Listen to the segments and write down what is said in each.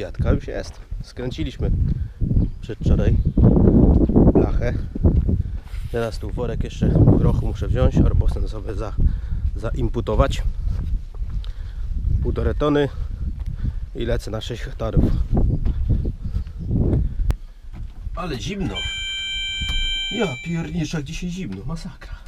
Fiatka już jest. Skręciliśmy przedwczoraj blachę. Teraz tu worek jeszcze grochu muszę wziąć, arbosem sobie za, zaimputować. Półtorej tony i lecę na 6 hektarów. Ale zimno. Ja pierniczę, jak dzisiaj zimno, masakra.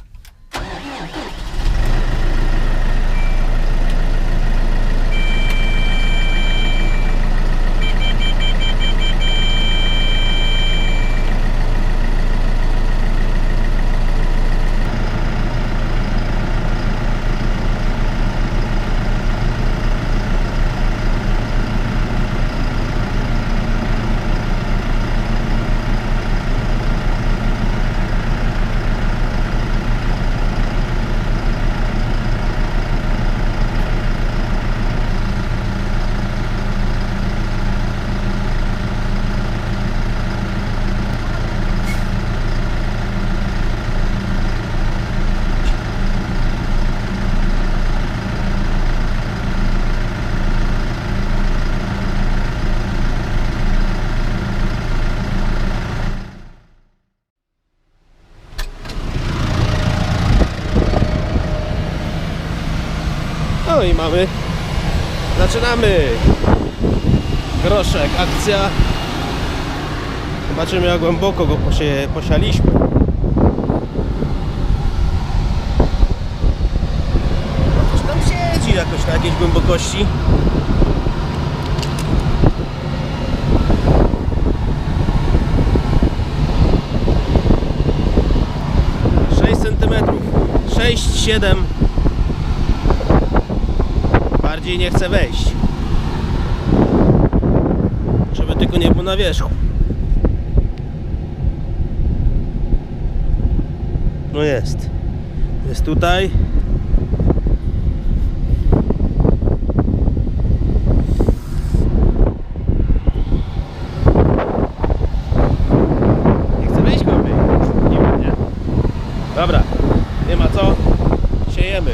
No i mamy. Zaczynamy. Groszek, akcja. Zobaczymy jak głęboko go posialiśmy. Coś tam siedzi jakoś na jakiejś głębokości. Centymetrów. Sześć, siedem. Bardziej nie chce wejść. Żeby tylko nie był na wierzchu. No jest. Jest tutaj. Nie wejść głębiej. Nie ma, nie? Dobra. Nie ma co. Siejemy.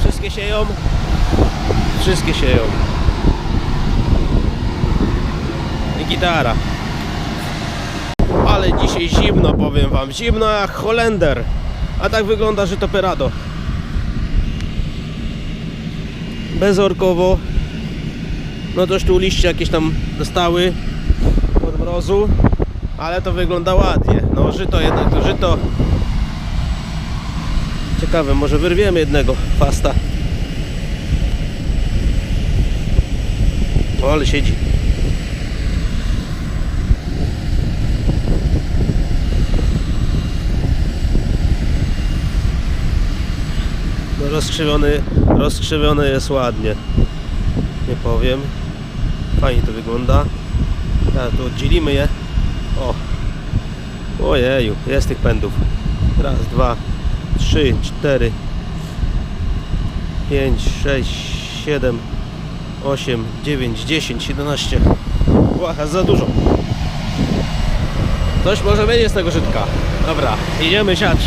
Wszystkie sieją. Wszystkie sieją. I gitara. Ale dzisiaj zimno, powiem wam. Zimno jak Holender. A tak wygląda żytoperado. Bezorkowo. No też tu liście jakieś tam dostały od mrozu. Ale to wygląda ładnie. No żyto jednak, to żyto. Ciekawe, może wyrwiemy jednego fasta. O, ale siedzi. No rozkrzywiony, rozkrzywiony jest ładnie. Nie powiem. Fajnie to wygląda. Teraz tu oddzielimy je. O. Ojeju, jest tych pędów. Raz, dwa, trzy, cztery, pięć, sześć, siedem, 8, 9, 10, 11. Łacha, za dużo. Coś może będzie z tego żytka. Dobra, idziemy siać.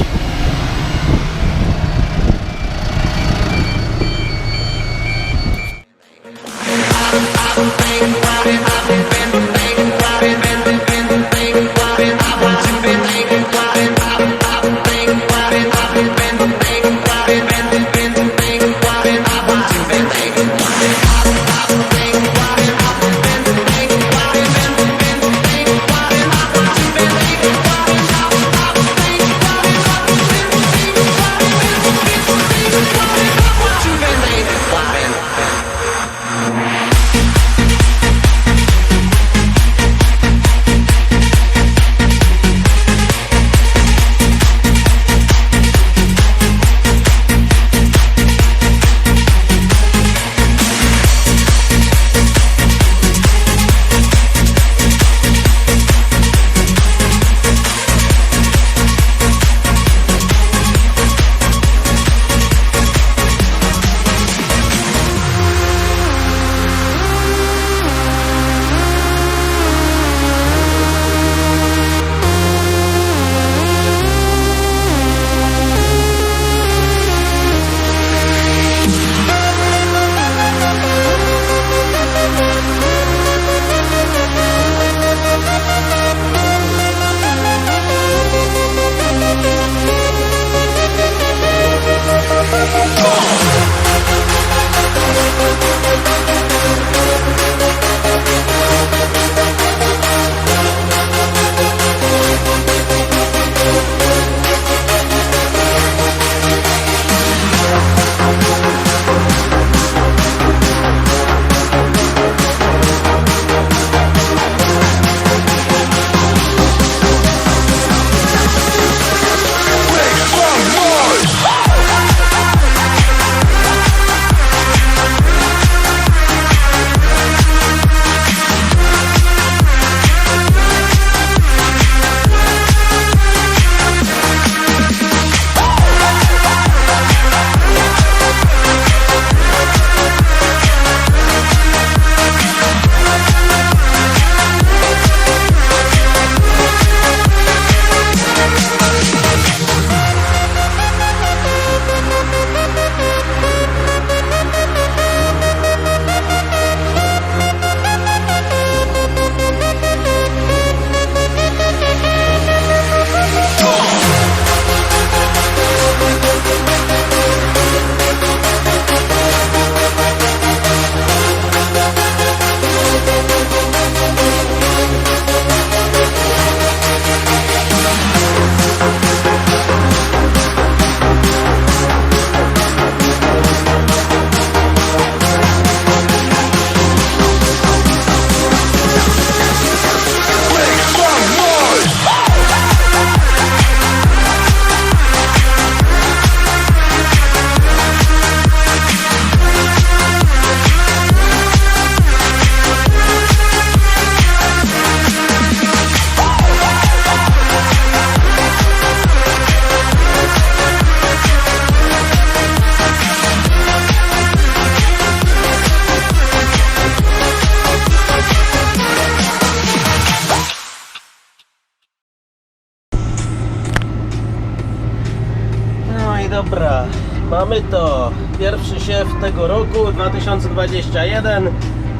Dobra, mamy to. Pierwszy siew tego roku 2021,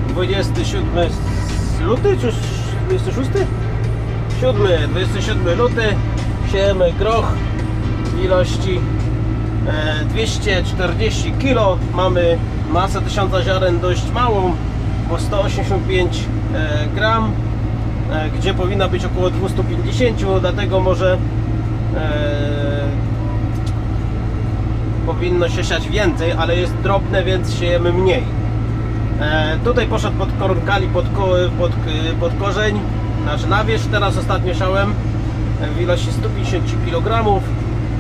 27 luty czy 26? 7, 27 luty. Siejemy groch w ilości e, 240 kg. Mamy masę 1000 ziaren dość małą, bo 185 e, gram, e, gdzie powinna być około 250, dlatego może e, powinno się siać więcej, ale jest drobne, więc siejemy mniej. E, tutaj poszedł pod koronkali, pod, pod, pod korzeń, znaczy na wierzch, teraz ostatnio siałem e, w ilości 150 kg.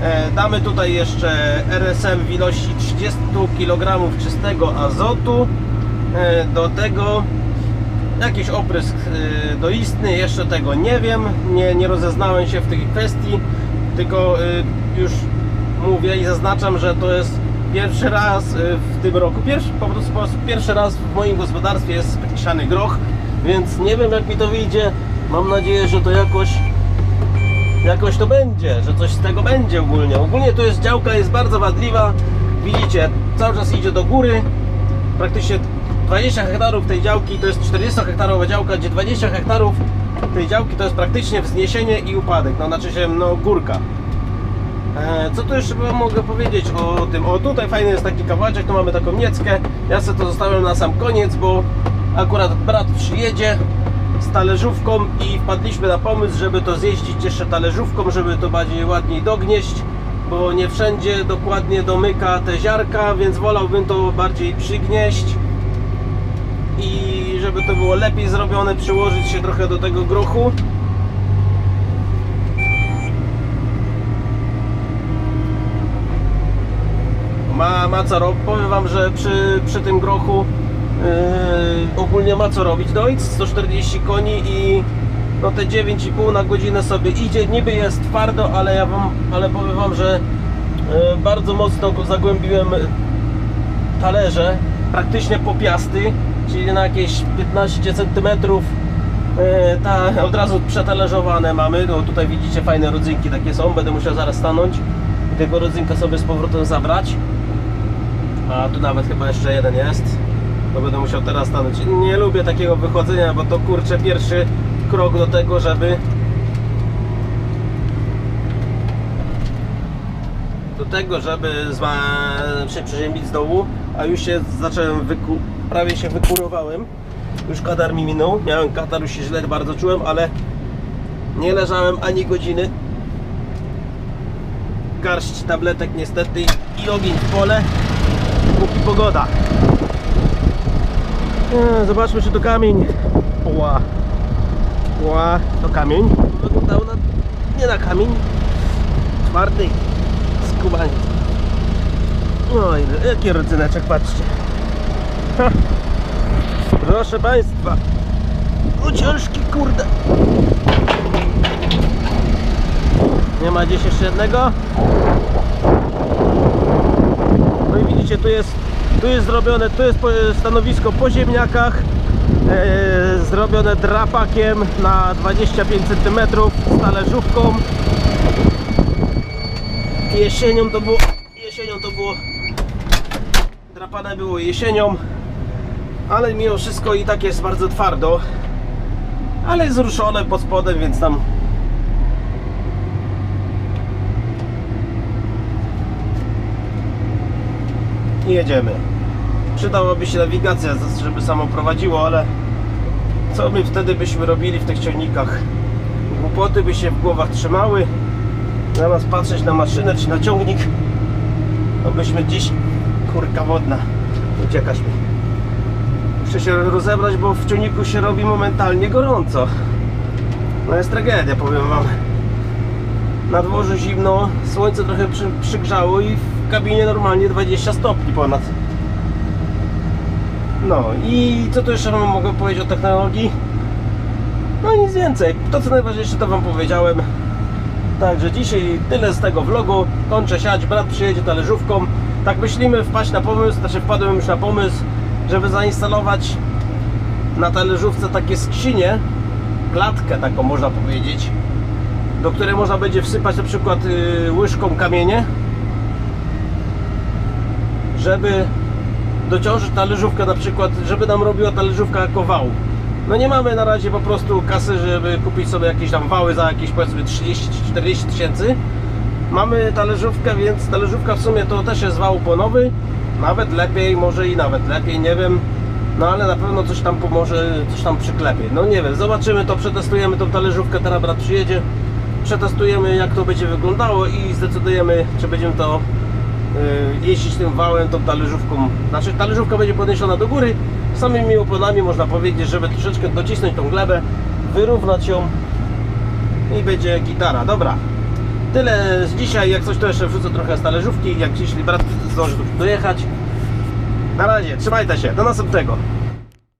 E, damy tutaj jeszcze RSM w ilości 30 kg czystego azotu. E, do tego jakiś oprysk e, doistny, jeszcze tego nie wiem, nie, nie rozeznałem się w tej kwestii, tylko e, już mówię i zaznaczam, że to jest pierwszy raz y, w tym roku, pierwszy, po prostu pierwszy raz w moim gospodarstwie jest siany groch, więc nie wiem jak mi to wyjdzie. Mam nadzieję, że to jakoś jakoś to będzie, że coś z tego będzie ogólnie. Ogólnie to jest działka, jest bardzo wadliwa. Widzicie, cały czas idzie do góry. Praktycznie 20 hektarów tej działki to jest 40 hektarowa działka, gdzie 20 hektarów tej działki to jest praktycznie wzniesienie i upadek, no znaczy się no górka. E, Co tu jeszcze mogę powiedzieć o tym? O tutaj fajny jest taki kawałeczek, tu mamy taką nieckę. Ja sobie to zostawiam na sam koniec, bo akurat brat przyjedzie z talerzówką i wpadliśmy na pomysł, żeby to zjeździć jeszcze talerzówką, żeby to bardziej ładniej dognieść, bo nie wszędzie dokładnie domyka te ziarka, więc wolałbym to bardziej przygnieść i żeby to było lepiej zrobione, przyłożyć się trochę do tego grochu. Ma, ma co robić. Powiem Wam, że przy, przy tym grochu yy, ogólnie ma co robić. Dojść 140 koni i no te 9,5 na godzinę sobie idzie. Niby jest twardo, ale ja Wam, ale powiem Wam, że yy, bardzo mocno zagłębiłem talerze, praktycznie po piasty, czyli na jakieś 15 cm. Ta, od razu przetalerzowane mamy. No, tutaj widzicie fajne rodzynki takie są. Będę musiał zaraz stanąć i tego rodzynka sobie z powrotem zabrać. A tu nawet chyba jeszcze jeden jest. To będę musiał teraz stanąć. Nie lubię takiego wychodzenia, bo to kurczę pierwszy krok do tego, żeby do tego, żeby zma... się przeziębić z dołu, a już się zacząłem wyku... prawie się wykurowałem. Już katar mi minął. Miałem katar, już się źle bardzo czułem, ale nie leżałem ani godziny. Garść tabletek niestety i ogień w pole póki pogoda. E, Zobaczmy, czy to kamień. Ła. Ła, to kamień. Wyglądało na, nie na kamień. Twardy skubaniec. Oj, jaki rodzyneczek, patrzcie. Ha. Proszę Państwa. O, ciężki, kurde. Nie ma gdzieś jeszcze jednego? No i widzicie, tu jest, tu jest zrobione, tu jest stanowisko po ziemniakach, e, zrobione drapakiem na 25 cm z talerzówką. Jesienią to było, jesienią to było, drapane było jesienią, ale mimo wszystko i tak jest bardzo twardo, ale jest ruszone pod spodem, więc tam jedziemy. Przydałaby się nawigacja, żeby samo prowadziło, ale co my wtedy byśmy robili w tych ciągnikach? Głupoty by się w głowach trzymały. Zamiast patrzeć na maszynę czy na ciągnik, to byśmy dziś kurka wodna. Uciekasz mi. Muszę się rozebrać, bo w ciągniku się robi momentalnie gorąco. No jest tragedia, powiem wam. Na dworze zimno, słońce trochę przy, przygrzało i w kabinie normalnie 20 stopni ponad. No i co tu jeszcze wam mogę powiedzieć o technologii? No nic więcej. To co najważniejsze to wam powiedziałem. Także dzisiaj tyle z tego vlogu. Kończę siać, brat przyjedzie talerzówką. Tak myślimy wpaść na pomysł, znaczy wpadłem już na pomysł, żeby zainstalować na talerzówce takie skrzynie, klatkę taką można powiedzieć, do której można będzie wsypać na przykład y, łyżką kamienie żeby dociążyć talerzówkę na przykład, żeby nam robiła talerzówka jako wał. No nie mamy na razie po prostu kasy, żeby kupić sobie jakieś tam wały za jakieś powiedzmy 30-40 tysięcy. Mamy talerzówkę, więc talerzówka w sumie to też jest wał płonowy. Nawet lepiej, może i nawet lepiej, nie wiem. No ale na pewno coś tam pomoże, coś tam przyklepie. No nie wiem, zobaczymy to, przetestujemy tą talerzówkę, teraz brat przyjedzie. Przetestujemy jak to będzie wyglądało i zdecydujemy, czy będziemy to jeździć tym wałem, tą talerzówką. Znaczy talerzówka będzie podniesiona do góry, samymi oponami można powiedzieć, żeby troszeczkę docisnąć tą glebę, wyrównać ją i będzie gitara. Dobra, tyle z dzisiaj. Jak coś to jeszcze wrzucę trochę z talerzówki, jak jeśli brat zdąży dojechać. Na razie, trzymajcie się, do następnego.